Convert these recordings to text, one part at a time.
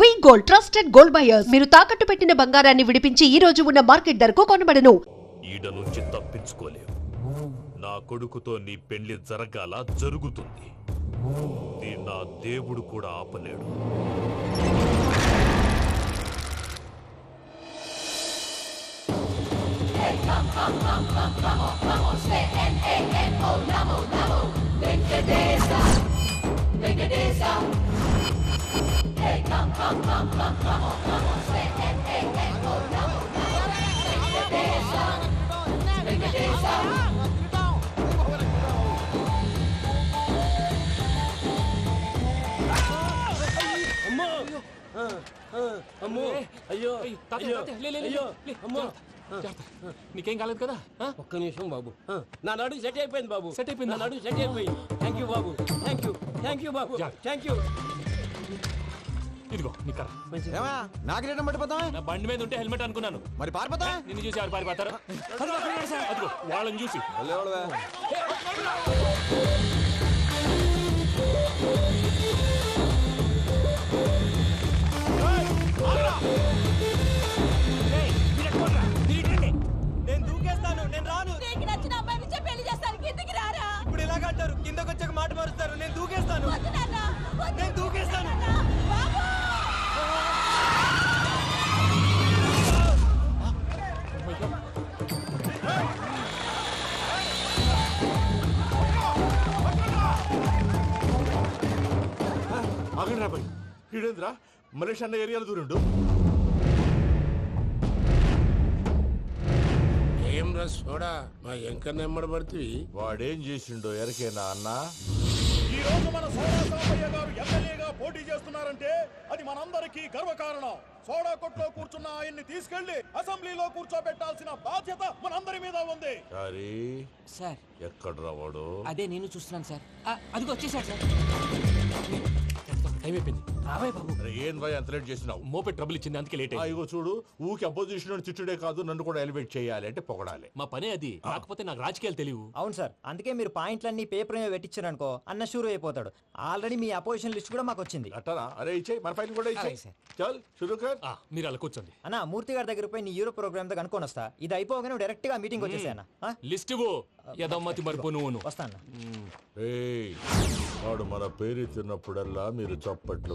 We gold trusted gold buyers మీరు తాకట్టు పెట్టిన బంగారాన్ని విడిపించి ఈ రోజు ఉన్న మార్కెట్ ధరకు కొనబడను. ఈడ నుంచి తప్పించుకోలేవు. నా కొడుకుతో నీ పెళ్ళి జరగాల జరుగుతుంది. దీన్ని నా దేవుడు కూడా ఆపలేడు. అమ్మో అమ్మో. అయ్యో. అయ్యో. అయ్యో. అమ్మో. నీకేం కాలేదు కదా? ఒక్క నిమిషం బాబు. నా నడు సెట్ అయిపోయింది బాబు. సెట్ అయిపోయిందా? నా నడు సెట్ అయిపోయింది. థ్యాంక్ యూ బాబు. థ్యాంక్ యూ థ్యాంక్ యూ బాబు. థ్యాంక్ యూ ఇదిగో నీ కర్ర. ఏమా నాకు రేటం పట్టిపోతావా? నా బండి మీద ఉంటే హెల్మెట్ అనుకున్నాను. మరి పారిపోతా నిన్ను చూసి ఎవరు పారిపోతారు? అదిగో వాళ్ళని చూసి. నేను దూకేస్తాను నేను రాను. నీకు నచ్చిన అమ్మాయి నుంచే పెళ్ళి చేస్తాను కిందికి రారా? ఇప్పుడు ఇలాగంటారు కిందకు వచ్చాక మాట మారుస్తారు నేను దూకేస్తాను. నేను దూకేస్తాను. బాబు! ఆగండి రాబాయ్. అన్న ఏరియాలో దూరిండు ఏం రా సోడా? మా ఎంక నెమ్మడబడుతుంది వాడేం చేసిండో ఎరకేనా అన్న? ఈ రోజు మన సోడా సాంబయ్య గారు ఎమ్మెల్యేగా పోటీ చేస్తున్నారంటే అది మనందరికీ గర్వకారణం. సోడా కొట్లో కూర్చున్న ఆయన్ని తీసుకెళ్ళి అసెంబ్లీలో కూర్చోబెట్టాల్సిన బాధ్యత మనందరి మీద ఉంది. సారీ. సార్. ఎక్కడ రావాడు అదే నేను చూస్తున్నాను సార్. అదిగో వచ్చేసాడు సార్. టైం అయిపోయింది రాబాయ్ బాబు. అరే ఏం రాయ్ అంత లేట్ చేసినావు మోపెట్ ట్రబుల్ ఇచ్చింది అందుకే లేట్ ఇగో చూడు ఊకి అపోజిషన్ తిట్టుడే కాదు నన్ను కూడా ఎలివేట్ చేయాలి అంటే పొగడాలి. మా పనే అది. కాకపోతే నాకు రాజకీయాలు తెలియవు. అవును సార్ అందుకే మీరు పాయింట్లన్నీ పేపర్ మీద పెట్టించారు అనుకో అన్న షూర్ అయిపోతాడు. ఆల్రెడీ మీ అపోజిషన్ లిస్ట్ కూడా మాకు వచ్చింది. అట్టనా? అరే ఇచ్చేయి మన ఫైల్ కూడా సార్. చల్ షురూకర్ ఆ, మీరు అలా కూర్చోండి. అన్న మూర్తి గారి దగ్గర పోయి నీ యూరో ప్రోగ్రామ్తో కనుక్కొని వస్తా. ఇది అయిపోగానే డైరెక్ట్గా మీటింగ్ వచ్చేసాయన్న లిస్ట్ ఇవ్వు. యదమ్మతి మరిపో నువ్వును వస్తా అన్న. ఏయ్ వాడు మన పేరు తిన్నప్పుడల్లా మీరు చప్పట్లు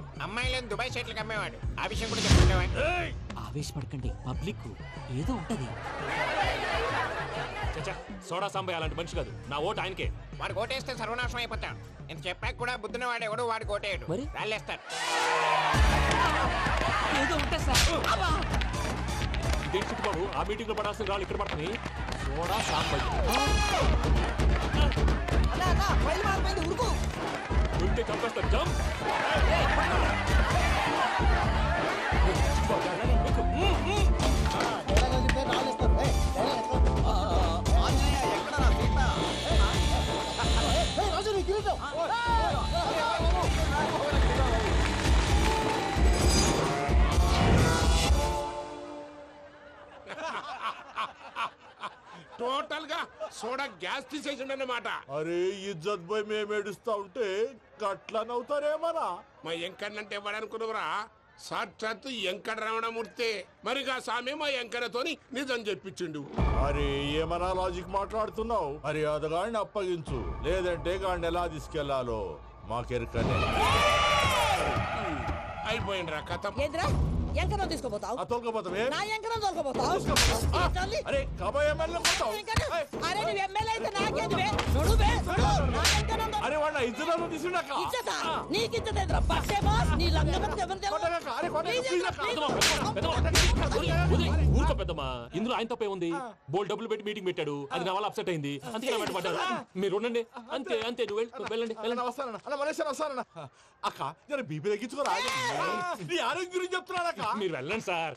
అమ్మాయిలను దుబాయ్ సైట్లకు అమ్మేవాడు. ఆ విషయం కూడా చెప్పుకుంటావా? ఆవేశపడకండి పబ్లిక్ ఏదో ఉంటది. చచ్చా సోడా సాంబయ్య అలాంటి మనిషి కాదు. నా ఓటు ఆయనకే. వాడు కోటేస్తే సర్వనాశనం అయిపోతాడు నేను చెప్పాక కూడా బుద్ధిన వాడు ఎవడు వాడు కోటేయడు మరి? రాళ్ళేస్తాడు ఏదో సార్. ఇదేంటి చిట్టు బాబు ఆ మీటింగ్లో పడాల్సిన రాళ్ళు ఇక్కడ పడుతున్నాయి. సోడా సాంబయ్య ఉంటే చంపేస్తా. జంప్. టోటల్గా సోడా గ్యాస్ తీసేసిండన్నమాట. అరే ఇజ్జత్ పోయి మేము ఏడుస్తా ఉంటే గట్లా నవ్వుతారేమరా మా ఎంకన్నంటే ఎవడనుకున్నావురా? సాక్షాత్తు ఎంకట రమణమూర్తి మరిగా సామె మా ఎంకన్నతోని నిజం చెప్పించిండు. అరే ఏమన్నా లాజిక్ మాట్లాడుతున్నావు? మరి అదగాడిని అప్పగించు. లేదంటే గాడిని ఎలా తీసుకెళ్ళాలో? మాకెరకనే. అయిపోయిండ్రా కథ. ఏంద్రా ఎంకరం తీసుకోపోతావు తొలకపోతావే నా ఎంకరం తోలుకోపోతావు. అరే కబాయ్ ఎమ్మెల్యే కొడతావు. అరే నువ్వు ఎమ్మెల్యే అయితే నా ఎంకరం అరే ఇద్దరు తీసుకున్నాక. ఇచ్చతా నీకు ఇచ్చదేంద్రా బస్సే బాస్. నీ ఎవరు? అక్క. ఊరుకో పెద్దమ్మా. ఇందులో ఆయన తప్పే ఉంది. బోల్ డబ్బులు పెట్టి మీటింగ్ పెట్టాడు. అది నా వల్ల అప్సెట్ అయింది. అందుకే వెంట పడ్డాడు మీరు ఉండండి. అంతే అంతే. వెళ్ళండి వెళ్ళండి. వస్తానన్న మలేషియా వస్తానన్న అక్క జర బీపీ తగ్గించుకోరా? నీ ఆరోగ్యం గురించి చెప్తున్నానక్క. మీరు వెళ్ళండి సార్.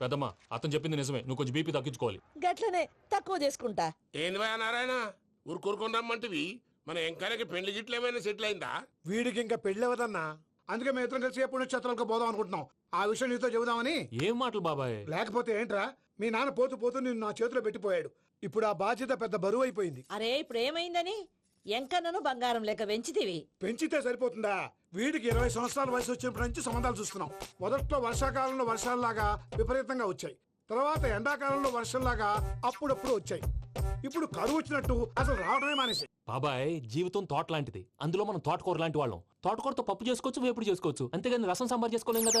పెద్దమ్మ అతను చెప్పింది నిజమే. నువ్వు కొంచెం బీపీ తగ్గించుకోవాలి. గట్లనే తక్కువ చేసుకుంటా. ఏంది భయ నారాయణ? ఊరుకూరుకొని రమ్మంటివి? మన ఎంకన్నకి పెళ్ళి గిట్లు ఏమైనా సెటిల్ అయిందా? వీడికి ఇంకా పెళ్ళి అవ్వదన్నా? అందుకే మేము ఇద్దరం కలిసి పుణ్యక్షేత్రాలకు పోదాం అనుకుంటున్నాం. ఆ విషయం నీతో చెబుదామని. ఏం మాటలు బాబాయ్? లేకపోతే ఏంట్రా? మీ నాన్న పోతూ పోతూ నిన్ను నా చేతిలో పెట్టిపోయాడు. ఇప్పుడు ఆ బాధ్యత పెద్ద బరువు అయిపోయింది. అరే ఇప్పుడు ఏమైందని? ఎంకన్నను బంగారం లెక్క పెంచితివి. పెంచితే సరిపోతుందా? వీడికి ఇరవై సంవత్సరాల వయసు వచ్చినప్పటి నుంచి సంబంధాలు చూస్తున్నాం. మొదట్లో వర్షాకాలంలో వర్షాలలాగా విపరీతంగా వచ్చాయి. తర్వాత ఎండాకాలంలో వర్షంలాగా అప్పుడప్పుడు వచ్చాయి. ఇప్పుడు కరువు వచ్చినట్టు అసలు రావడమే మానేసి బాబాయ్ జీవితం తోట లాంటిది. అందులో మనం తోటకూర లాంటి వాళ్ళం. తోటకూరతో పప్పు చేసుకోవచ్చు వేపుడు చేసుకోవచ్చు. అంతేగాని రసం సాంబార్ చేసుకోలేం కదా?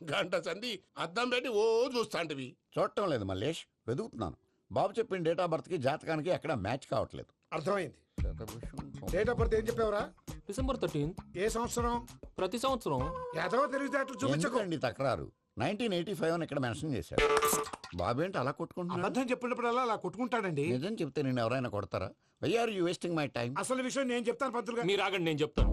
గంట సంధి అద్దం పెట్టి ఓ చూస్తాంటివి. చూడటం లేదు మల్లేష్ వెతుకుతున్నాను బాబు చెప్పిన డేట్ ఆఫ్ బర్త్కి జాతకానికి ఎక్కడ మ్యాచ్ కావట్లేదు. అర్థమైంది. డేట్ ఆఫ్ బర్త్ ఏం చెప్పావురా? డిసెంబర్ థర్టీన్త్ ఏ సంవత్సరం? ప్రతి సంవత్సరం. ఎదవ తెలివితేటలు చూపించకు. ఎందుకండి తక్రారు? నైన్టీన్ ఎయిటీ ఫైవ్ అని ఇక్కడ మెన్షన్ చేశాడు బాబు ఏంటి అలా కొట్టుకుంటున్నాడు? అబద్ధం చెప్పినప్పుడల్లా అలా కొట్టుకుంటాడండి. నిజం చెప్తే నేను ఎవరైనా కొడతారా? Why are you wasting my time అసలు విషయం నేను చెప్తాను పంతులు గారు. మీరు ఆగండి నేను చెప్తాను.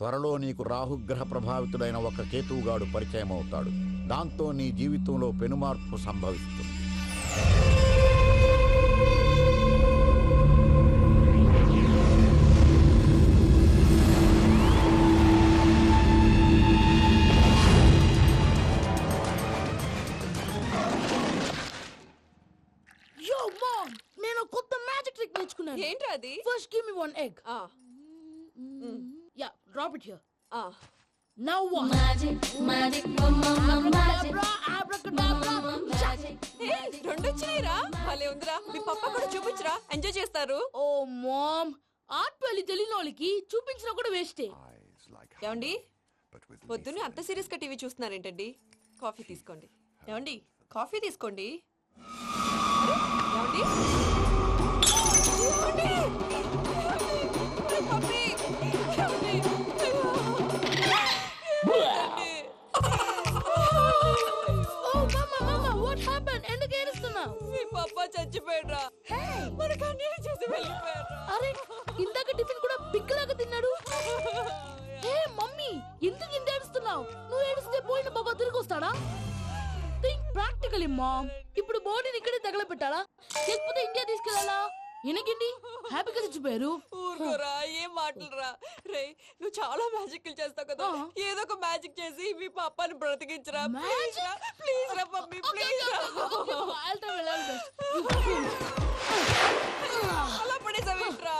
త్వరలో నీకు రాహుగ్రహ ప్రభావితుడైన ఒక కేతువుగాడు పరిచయం అవుతాడు దాంతో నీ జీవితంలో పెనుమార్పు సంభవిస్తుంది. నేను కొత్త మ్యాజిక్ ట్రిక్ నేర్చుకున్నాను. ఏంట్రా అది? First give me one egg drop it here ఆ. Now what Magic, magic, mama, magic. abracadabra. Abracadabra ఏయ్, రెండు వచ్చినాయిరా భలే ఉందిరా. మీ పప్ప కూడా చూపించరా. ఎంజాయ్ చేస్తారు. ఓ మామ్. ఆర్ట్ వెళ్ళి తెలియని వాళ్ళకి చూపించినా కూడా వేస్టే. ఏమండి? పొద్దున్నే అంత సీరియస్గా టీవీ చూస్తున్నారేంటండి? కాఫీ తీసుకోండి. ఏమండి? కాఫీ తీసుకోండి? ఏమండి? పప్ప చచ్చిపోయాడ్రా. మనకు అన్యాయం చేసి వెళ్ళిపోయాడ్రా. అరే ఇందాక టిఫిన్ కూడా పిక్కలాగా తిన్నాడు. హే మమ్మీ ఎందుకు ఇంత ఏడుస్తున్నావు? నువ్వు ఏడిస్తే పోయిన బాబా తిరిగి వస్తాడా? థింక్ ప్రాక్టికలీ మామ్ ఇప్పుడు బాడీని ఇక్కడే తగలబెట్టాలా? లేకపోతే ఇండియా తీసుకెళ్ళాలా? ఎనకండి హ్యాపీగా చచ్చిపోయారు. ఊరుకోరా ఏం మాటలురా. రే నువ్వు చాలా మ్యాజిక్ చేస్తావు కదా. ఏదో ఒక మ్యాజిక్ చేసి మీ పాపాని బ్రతికించరా. ప్లీజ్? రా ప్లీజ్ రా మమ్మీ ప్లీజ్ అలా పడేసావేంట్రా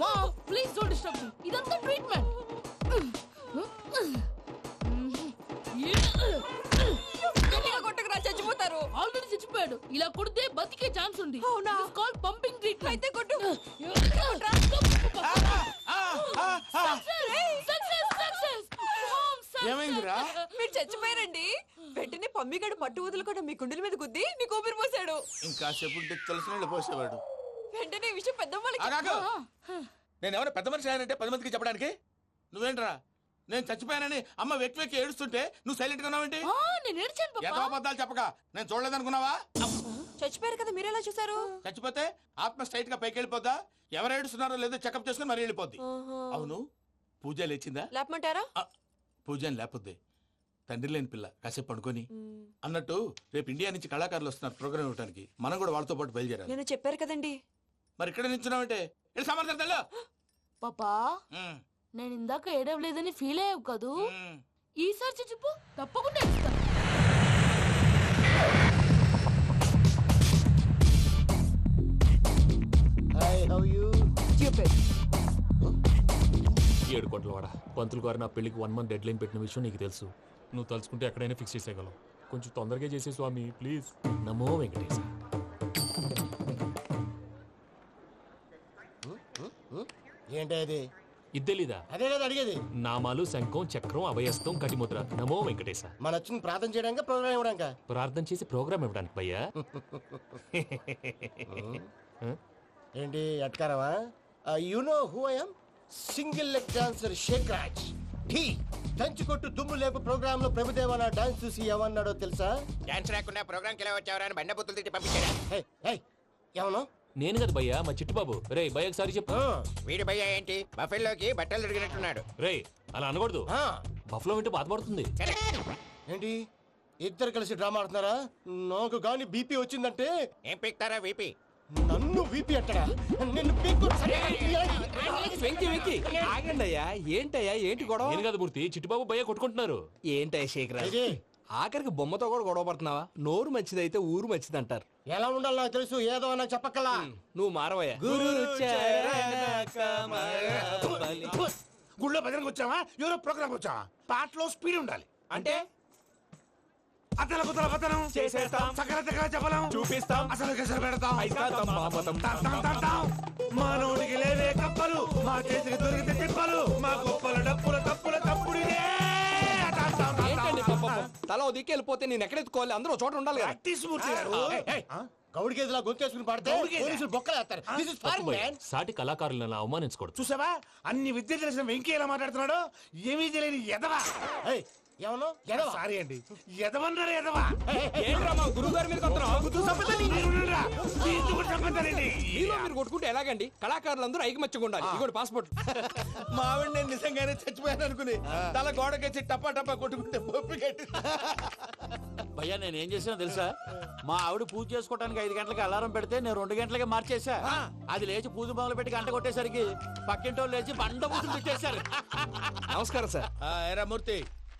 మా ప్లీజ్ డోంట్ డిస్టర్బ్ మీ ఇదంతా ట్రీట్మెంట్ గట్టిగా కొట్టకురా చచ్చిపోతారు. ఆల్రెడీ చచ్చిపోయాడు. ఇలా కొడితే బతికే ఛాన్స్ ఉంది. అవునా? కాల్ పంపింగ్ ట్రీట్మెంట్ అయితే కొట్టు. ఏమైందిరా? మీరు చచ్చిపోయారండి. వెంటనే పమ్మిగాడు పట్టు వదులుకుండా మీ గుండెల మీద గుద్ది నీకు ఊపిరి పోసాడు. ఇంకా చెప్పు తెలిసిన వాళ్ళు పోసేవాడు. వెంటనే ఈ విషయం పెద్ద ఆగాగు. నేను ఎవరైనా పెద్ద మనిషి అయ్యానంటే పది మందికి చెప్పడానికి? నువ్వేంట్రా? నేను చచ్చిపోయానని అమ్మ వెక్కి వెక్కి ఏడుస్తుంటే నువ్వు సైలెంట్గా ఉన్నావేంటి? నేను ఏడ్చాను ఎంత పాపా అబద్ధాలు చెప్పక నేను చూడలేదనుకున్నావా? చచ్చిపోయారు కదా మీరెలా చూసారు చచ్చిపోతే ఆత్మ స్ట్రైట్గా పైకి వెళ్ళిపోద్దా? ఎవరు ఏడుస్తున్నారో లేదో చెకప్ చేసుకుని మరి వెళ్ళిపోద్ది. అవును. పూజ లేచిందా? లేపమంటారా? అని లేకపోద్ది తండ్రి లేని పిల్ల కాసేపు పడుకొని. అన్నట్టు రేపు ఇండియా నుంచి కళాకారులు వస్తున్నారు ప్రోగ్రామ్ ఇవ్వడానికి మనం కూడా వాళ్ళతో పాటు బయలుదేరాలి. నేను చెప్పారు కదండి. మరి ఇక్కడ ఇది వెళ్ళు. పాపా నేను ఇందాక ఏడవలేదని ఫీల్ అయ్యావు కదూ. ఈసారి చచ్చిపో తప్పకుండా ఏడుస్తా ఏడు కోట్ల వాడ? పంతులు గారు నా పెళ్ళికి వన్ మంత్ డెడ్ లైన్ పెట్టిన విషయం నీకు తెలుసు. నువ్వు తలుచుకుంటే ఎక్కడైనా ఫిక్స్ చేసేయగలవు. కొంచెం తొందరగా చేసే స్వామి ప్లీజ్ నమో వెంకటేశ. ఏంటి అది? ఇద్దెలీదా అదే కదా అడిగేది. నామాలు శంఖం చక్రం అభయస్తం కటిముద్ర. నమో వెంకటేశ. మన వచ్చింది ప్రార్థన చేయడానికి ప్రోగ్రామ్ ఇవ్వడానిక? ప్రార్థన చేసి ప్రోగ్రామ్ ఇవ్వడానికి భయ్యా. ఏంటి అట్కారమా? You know who I'm single leg dancer Shaik Raj. Dhee దంచి కొట్టు దుమ్ము లేపు ప్రోగ్రామ్లో ప్రభుదేవ నా డాన్స్ చూసి ఏమన్నాడో తెలుసా? డాన్స్ రాకుండా ప్రోగ్రామ్కి ఎలా వచ్చావరా అని బండ బుద్ధులు తిట్టి పంపించాడు హే హే ఏమను నేను కదా భయ్యా మా చిట్టుబాబు. రే భయ్య ఒకసారి చెప్పు. వీడి భయ్య ఏంటి? బఫెల్లోకి బట్టలు తిరిగినట్టున్నాడు. రే అలా అనకూడదు. బఫ్లో వింటే బాధపడుతుంది ఏంటి? ఇద్దరు కలిసి డ్రామా ఆడుతున్నారా? నాకు గాని బీపీ వచ్చిందంటే? ఏం పిక్తారా వీపీ నన్ను బీపీ అంటారా నిన్ను పీక్కు వెంకి వెంకి. ఆగండి అయ్యా ఏంటయ్యా ఏంటి గొడవ? నేను కదా మూర్తి చిట్టుబాబు భయ్య కొట్టుకుంటున్నారు. ఏంటయ్యా శేఖర్ ఆఖరికి బొమ్మతో కూడా గొడవ పడుతున్నావా? నోరు మంచిదైతే ఊరు మంచిది అంటారు ఎలా ఉండాలో నాకు తెలుసు ఏదో నాకు చెప్పక్కలా. నువ్వు మారవయ్యా. గుళ్ళో భజనకు వచ్చావా? ఎవరో ప్రోగ్రామ్ వచ్చావా? పాటలో స్పీడ్ ఉండాలి. అంటే? అతల కుతల పతనం చేసేస్తాం. సకల దగ్గర చెప్పలేం చూపిస్తాం. అసలు గసలు పెడతాం. అయితాం, బాపతం. తాం, తాం, తాం, తాం. మా నోటికి లేవే కప్పలు మా చేతికి దొరికితే తిప్పలు మా గొప్పల డప్పుల తప్పుల తప్పుడిదే. ఏంటండి పాపం? తల ఓ దిక్కు వెళ్ళిపోతే నేను ఎక్కడెత్తుకోవాలి అందరూ ఒక చోట ఉండాలి కదా. ప్రాక్టీస్ మూర్తి గారు. గౌడి గేదెలా గొంతేసుకుని పాడితే గౌడి గేదె? పోలీసులు బొక్కలు వేస్తారు. This is foreign. మ్యాన్ సాటి కళాకారులను అలా అవమానించకూడదు. చూసావా? అన్ని విద్య తెలిసిన వెంకీ ఎలా మాట్లాడుతున్నాడు? ఏమీ తెలియని ఎదవా సారీ అండి. ఎదవన్నారు ఎదవా? ఏంట్రా మా గురువు గారి మీద. మీలో మీరు కొట్టుకుంటే ఎలాగండి? కళాకారులందరూ ఐకమత్యంగా ఉండాలి. ఇగోటి పాస్పోర్ట్ మా ఆవిడ నేను నిజంగానే చచ్చిపోయాను అనుకుని తల గోడకొచ్చి టపా టపా కొట్టుకుంటే పొప్పి కట్టి భయ్యా నేను ఏం చేసినా తెలుసా? మా ఆవిడ పూజ చేసుకోవడానికి ఐదు గంటలకి అలారం పెడితే నేను రెండు గంటలకి మార్చేసా అది లేచి పూజ మొదలు పెట్టి గంట కొట్టేసరికి పక్కింటి వాళ్ళు లేచి బండ పూజలు పెట్టేశారు నమస్కారం సార్. ఎరా మూర్తి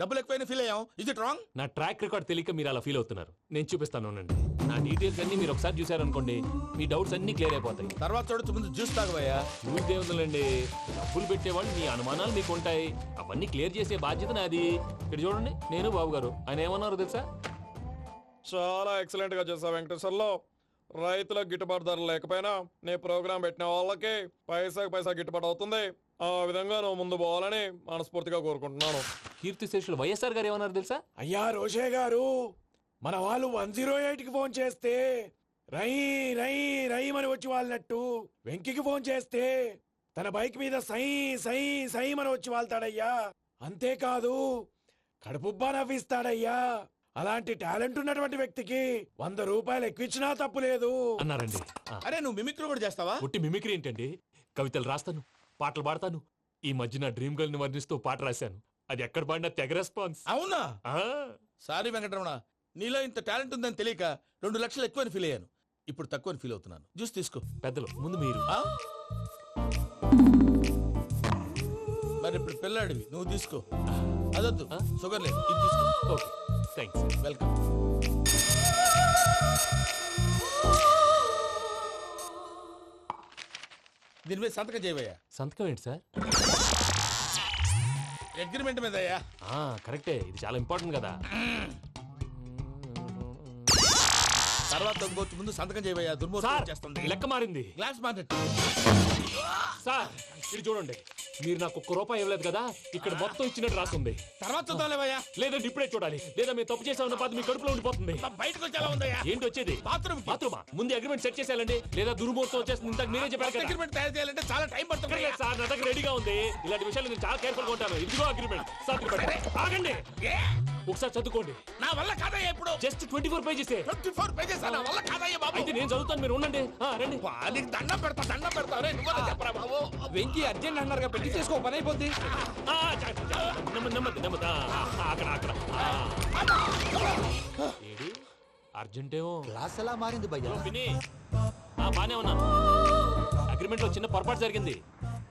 డబ్బులు ఎక్కువైనా ఫీల్ అయ్యాం ఇది రాంగ్ నా ట్రాక్ రికార్డ్ తెలియక మీరు అలా ఫీల్ అవుతున్నారు. నేను చూపిస్తాను ఉండండి నా డీటెయిల్స్ అన్ని మీరు ఒకసారి చూసారనుకోండి మీ డౌట్స్ అన్ని క్లియర్ అయిపోతాయి. తర్వాత చూడొచ్చు ముందు జ్యూస్ తాగబోయా చూస్తే ఉందండి డబ్బులు పెట్టేవాళ్ళు మీ అనుమానాలు మీకు ఉంటాయి. అవన్నీ క్లియర్ చేసే బాధ్యత నాది. ఇక్కడ చూడండి నేను బాబు గారు. ఆయన ఏమన్నారు తెలుసా? చాలా ఎక్సలెంట్గా చేసావు వెంకటేశ్వర్లో. రైతులకు గిట్టుబాటు ధర లేకపోయినా నీ ప్రోగ్రాం పెట్టిన వాళ్ళకి పైసాకి పైసా గిట్టుబాటు అవుతుంది. ఆ విధంగా నువ్వు ముందు పోవాలని మనస్ఫూర్తిగా కోరుకుంటున్నాను. కీర్తి శేషులు వైఎస్ఆర్ గారు ఏమన్నారు తెలుసా? అయ్యా రోషే గారు మన వాళ్ళు వన్ జీరో ఎయిట్కి ఫోన్ చేస్తే రై రై రైమని వచ్చి వాళ్ళనట్టు వెంకికి ఫోన్ చేస్తే తన బైక్ మీద సై సై సైమని వచ్చి వాళ్తాడయ్యా. అంతేకాదు కడుపుబ్బా నవ్విస్తాడయ్యా. అలాంటి టాలెంట్ ఉన్నటువంటి వ్యక్తికి వంద రూపాయలు ఎక్కువిచ్చినా తప్పు లేదు. అన్నారండి. ఆ, అరే నువ్వు మిమిక్రీ కూడా చేస్తావా? పుట్టి మిమిక్రీ ఏంటండి? కవితలు రాస్తాను పాటలు పాడతాను. ఈ మధ్య నా డ్రీమ్ గర్ల్ని వర్ణిస్తూ పాట రాశాను. అది ఎక్కడ పాడినా తెగ రెస్పాన్స్ అవునా? ఆ, సారీ వెంకటరమణ నీలో ఇంత టాలెంట్ ఉందని తెలియక రెండు లక్షలు ఎక్కువని ఫీల్ అయ్యాను. ఇప్పుడు తక్కువని ఫీల్ అవుతున్నాను. జ్యూస్ తీసుకో. పెద్దలు ముందు మీరు. ఆ? మరి ఇప్పుడు పిల్లాడివి నువ్వు తీసుకో. అదొద్దు షుగర్ లేదు ఇది తీసుకో. Okay thanks welcome. దీని మీద సంతకం చేయవయ్యా. సంతకం ఏంటి సార్? అగ్రిమెంట్ మీద అయ్యా. కరెక్టే. ఇది చాలా ఇంపార్టెంట్ కదా. తర్వాత ఇంకొచ్చి ముందు సంతకం చేయవయ్యా సార్ దుర్మోహం చేస్తుంది లెక్క మారింది. గ్లాస్ మార్కెట్ సార్ ఇది చూడండి. మీరు నాకు ఒక్క రూపాయి ఇవ్వలేదు కదా ఇక్కడ మొత్తం ఇచ్చినట్టు రాస్తుంది తర్వాత చూద్దాంలేవయ్యా లేదంటే ఇప్పుడే చూడాలి. లేదా మీరు తప్పు చేసామన్న బాధ మీ కడుపులో ఉండిపోతుంది. బయటకు వచ్చి ఎలా ఉందయ్యా. ఏంటి వచ్చేది? బాత్రూమ్ బాత్రూమా? ముందు అగ్రిమెంట్ సెట్ చేసేయాలండి. లేదా దుర్మూర్తం వచ్చేస్తుంది. ఇంతకు మీరే చెప్పారు అగ్రిమెంట్ తయారు చేయాలంటే చాలా టైం పడుతుంది సార్ నా దగ్గర రెడీగా ఉంది. ఇలాంటి విషయాలు నేను చాలా కేర్ఫుల్గా ఉంటాను. ఇదిగో అగ్రిమెంట్ పెట్టండి ఆగండి. ఒకసారి చదువుకోండి. నా వల్ల కాదయ్యా ఇప్పుడు. Just twenty four pages twenty four pages నా వల్ల కాదయ్యా బాబు. అయితే నేను చదువుతాను మీరు ఉండండి. ఆ, రండి. నీకు దండం పెడతా దండం పెడతా. రే నువ్వు చెప్పరా బాబు. వెంకీ అర్జెంట్ అన్నారు పెళ్ళి చేసుకో పని అయిపోద్ది. ఆ, చ- చ- చ- నెమ్మది నెమ్మది నెమ్మది. ఆ, ఆ, అక్కడ అక్కడ. ఆ. ఏడి? అర్జెంటేమో. క్లాస్ ఎలా మారింది భయ్యా? ఆ, బానే ఉన్నాను అగ్రిమెంట్లో చిన్న పొరపాటు జరిగింది.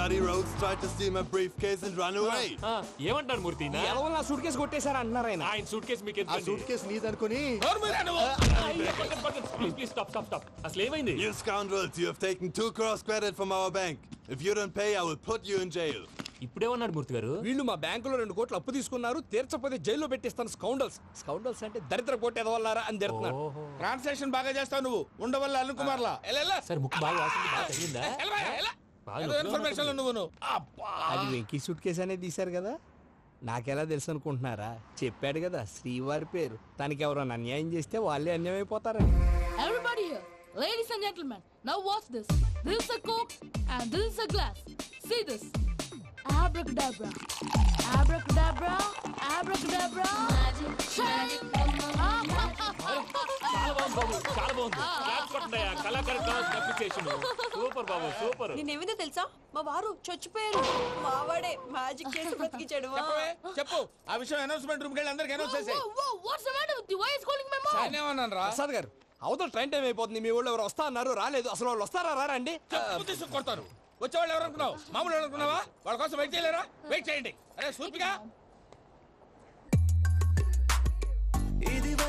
Bloody rogues tried to steal my briefcase and run away. ఏమంటారు మూర్తి ఎలా నా సూట్ కేసు కొట్టేశారా అన్నారు ఆయన? ఆయన సూట్ కేసు మీకు ఆ suitcase నీదనుకుని please please stop stop stop అసలు ఏమైంది? You scoundrels, you have taken two cross credit from our bank. If you don't pay, I will put you in jail. ఇప్పుడేమన్నాడు మూర్తి గారు. వీళ్ళు మా బ్యాంకులో రెండు కోట్లు అప్పు తీసుకున్నారు తీర్చపోతే జైల్లో పెట్టిస్తాను స్కౌండల్స్. స్కౌండల్స్ అంటే దరిద్ర కోట ఎదవల్లారా అని తిడుతున్నారు. ఓహో. ట్రాన్సాక్షన్ బాగా చేస్తావు నువ్వు. ఉండవల్ల అల్లు కుమార్లా. ఎలా సార్ ముక్కు బాగా వాసింది బాగా తగిలిందా? నొప్పిగా ఇన్ఫర్మేషన్. నువ్వు నువ్వు అబ్బా అది వెంకీ సూట్ కేసు అనేది తీశారు కదా నాకెలా తెలుసు అనుకుంటున్నారా చెప్పాడు కదా శ్రీవారి పేరు తనకి ఎవరైనా అన్యాయం చేస్తే వాళ్ళే అన్యాయం అయిపోతారని Everybody here, ladies and gentlemen, now watch this. This is a coke and this is a glass. See this. Abracadabra. Abracadabra. Abracadabra. Magic. చాలా బాగుంది బాబు చాలా బాగుంది. క్లాప్స్ కొట్టండి కళాకారు క్లాస్ అప్రిసియేషన్ సూపర్ బాబు సూపర్. నేనేమిందో తెలుసా? మా వారు చచ్చిపోయారు. మావాడే మ్యాజిక్ చేసి బ్రతికించాడు చెప్పు. ఆ విషయం అనౌన్స్మెంట్ రూమ్కి వెళ్ళి అందరికి అనౌన్స్ చేసేయ్. my mom? ఆయన ఏమన్నాను రా. ప్రసాద్ గారు అవతల ట్రైన్ టైం అయిపోతుంది మీ వాళ్ళు ఎవరు వస్తా అన్నారు రాలేదు. అసలు వాళ్ళు వస్తారా రారా అండి? చెప్పు తీసుకు కొడతారు. వచ్చేవాళ్ళు ఎవరు అనుకున్నావు? మామూలు అనుకున్నావా? వాళ్ళ కోసం వెయిట్ చేయలేరా? వెయిట్ చేయండి. అరే సూపిగా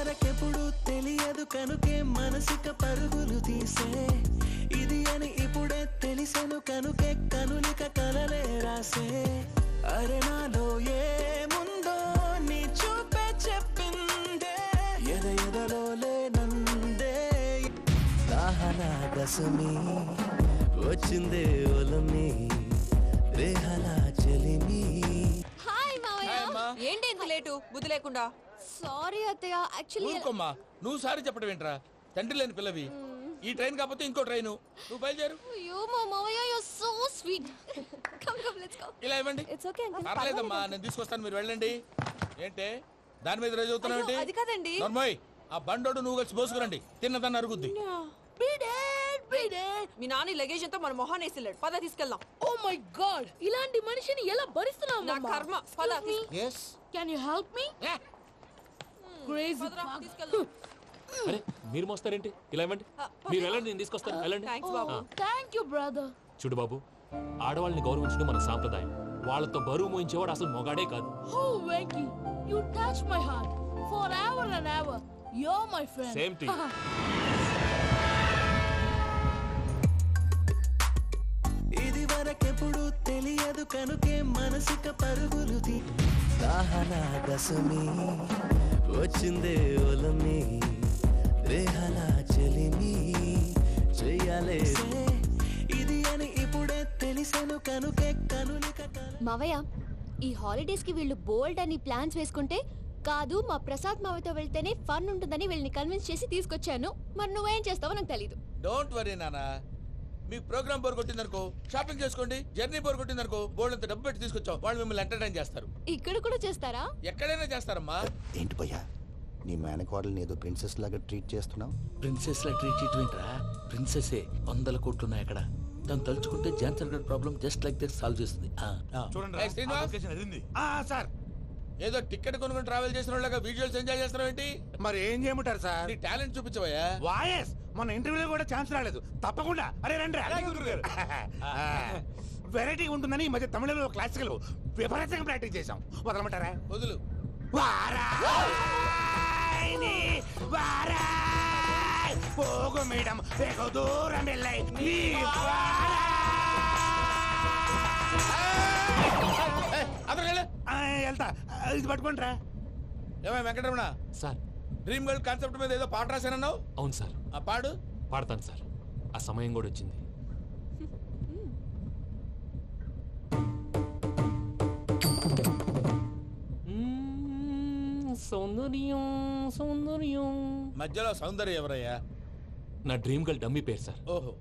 ఇది వరకెప్పుడు తెలియదు కనుకే మనసుక పరుగులు తీసే. ఇది అని ఇప్పుడే తెలిసెను కనుకే కనులిక కలలే రాసే. అరే నాలో ఏముందో నీ చూపే చెప్పిందే. ఎద ఎదలో లేనందే. దాహనా దశమి వచ్చిందే ఒలమి రేహలా చెలిమి. హాయ్. మావయ్య. ఏంటి ఇంత లేటు? బుద్ధి లేకుండా? సారీ అత్తయ్య. యాక్చువల్లీ ఊరుకోమ్మా. నువ్వు సారి చెప్పడం ఏంట్రా? తండ్రి లేని పిల్లవి. ఈ ట్రైన్ కాకపోతే ఇంకో ట్రైన్. నువ్వు బయలుదేరు. అయ్యో మా మావయ్య you so sweet come come let's go ఇలా ఇవ్వండి. ఇట్స్ ఓకే పర్లేదమ్మా నేను తీసుకొస్తాను మీరు వెళ్ళండి. ఏంటే? దాని మీద రోజు అవుతున్నావు అయ్యో, అది కాదండి. నర్మోయ్ ఆ బండోడు నువ్వు కలిసి పోసుకురండి తిన్నదాన్ని అరుగుద్ది. మీ నాని లగేజ్ అంతా మన మొహాన్ వేసిల్లాడు. పద తీసుకెళ్దాం. ఓ మై గాడ్ ఇలాంటి మనిషిని ఎలా భరిస్తున్నావు నా కర్మ. పద yes can you help me crazy అరే మీరు మోస్తారేంటి? ఇలా ఇవ్వండి. మీరు వెళ్ళండి నేను తీసుకొస్తాను. వెళ్ళండి. ఆ, థ్యాంక్ యూ బ్రదర్ చూడు బాబు ఆడవాళ్ళని గౌరవించడం మన సాంప్రదాయం. వాళ్ళతో బరువు మోయించేవాడు అసలు మొగాడే కాదు. Oh, Venky, you touch my heart. Forever and ever. You're my friend. Same to you. ఇది వరకెప్పుడు తెలియదు కనుకే మనసిక పరుగులు దశమి వచ్చిందే ఒలమి రేహన చెలిమి చెయ్యాలే ఇది అని ఇప్పుడే తెలిసెను కనుకే కనులిక మావయ్య ఈ హాలిడేస్కి వీళ్ళు బోల్డ్ అని ప్లాన్స్ వేసుకుంటే కాదు మా ప్రసాద్ మావయ్యతో వెళ్తేనే ఫన్ ఉంటుందని వీళ్ళని కన్విన్స్ చేసి తీసుకొచ్చాను. మరి నువ్వేం చేస్తావో నాకు తెలీదు. డోంట్ వరీ నానా మీకు ప్రోగ్రామ్ బోర్ కొట్టిందనుకో షాపింగ్ చేసుకోండి జర్నీ బోర్ కొట్టిందనుకో బోర్డు అంత డబ్బు పెట్టి తీసుకొచ్చాం. వాళ్ళు మిమ్మల్ని ఎంటర్టైన్ చేస్తారు. ఇక్కడ కూడా చేస్తారా? ఎక్కడైనా చేస్తారమ్మా. ఏంటి భయ్యా? నీ మేనకోడల్ని ఏదో ప్రిన్సెస్ లాగా ట్రీట్ చేస్తున్నావు? ప్రిన్సెస్ లా ట్రీట్ చేయటమేంట్రా? ప్రిన్సెసే వందల కోట్లు ఉన్నాయి అక్కడ. తను తలుచుకుంటే Johnson God problem just like this solve చేస్తుంది. ఆ. శ్రీనివాస్. సార్. ఏదో టికెట్ కొనుక్కొని ట్రావెల్ చేసిన వాళ్ళగా విజువల్స్ ఎంజాయ్ చేస్తున్నావు ఏంటి మరి ఏం చేయమంటారు సార్? నీ టాలెంట్ చూపించవయ్యా. వాయస్. మన ఇంటర్వ్యూలో కూడా ఛాన్స్ రాలేదు. తప్పకుండా. అరే రండి వెరైటీ ఉంటుందని ఈ మధ్య తమిళంలో క్లాసికల్ విపరీతంగా ప్రాక్టీస్ చేశాం. వదలమంటారా? వదులు. వారాయని వారాయ్. పోగు మేడం వెగు దూరం వెళ్ళై. నీ వెళ్తా. ఇది పట్టుకుంటారా ఏమై Venkataramana? Sir. Dream girl concept మీద ఏదో పాట రాశానన్నావు? అవును సార్. ఆ పాడు? పాడతాను సార్. ఆ సమయం కూడా వచ్చింది. సౌందర్యం సౌందర్యం. మధ్యలో సౌందర్య ఎవరయ్యా? నా డ్రీమ్ గర్ల్ డమ్మీ పేరు సార్. ఓహో.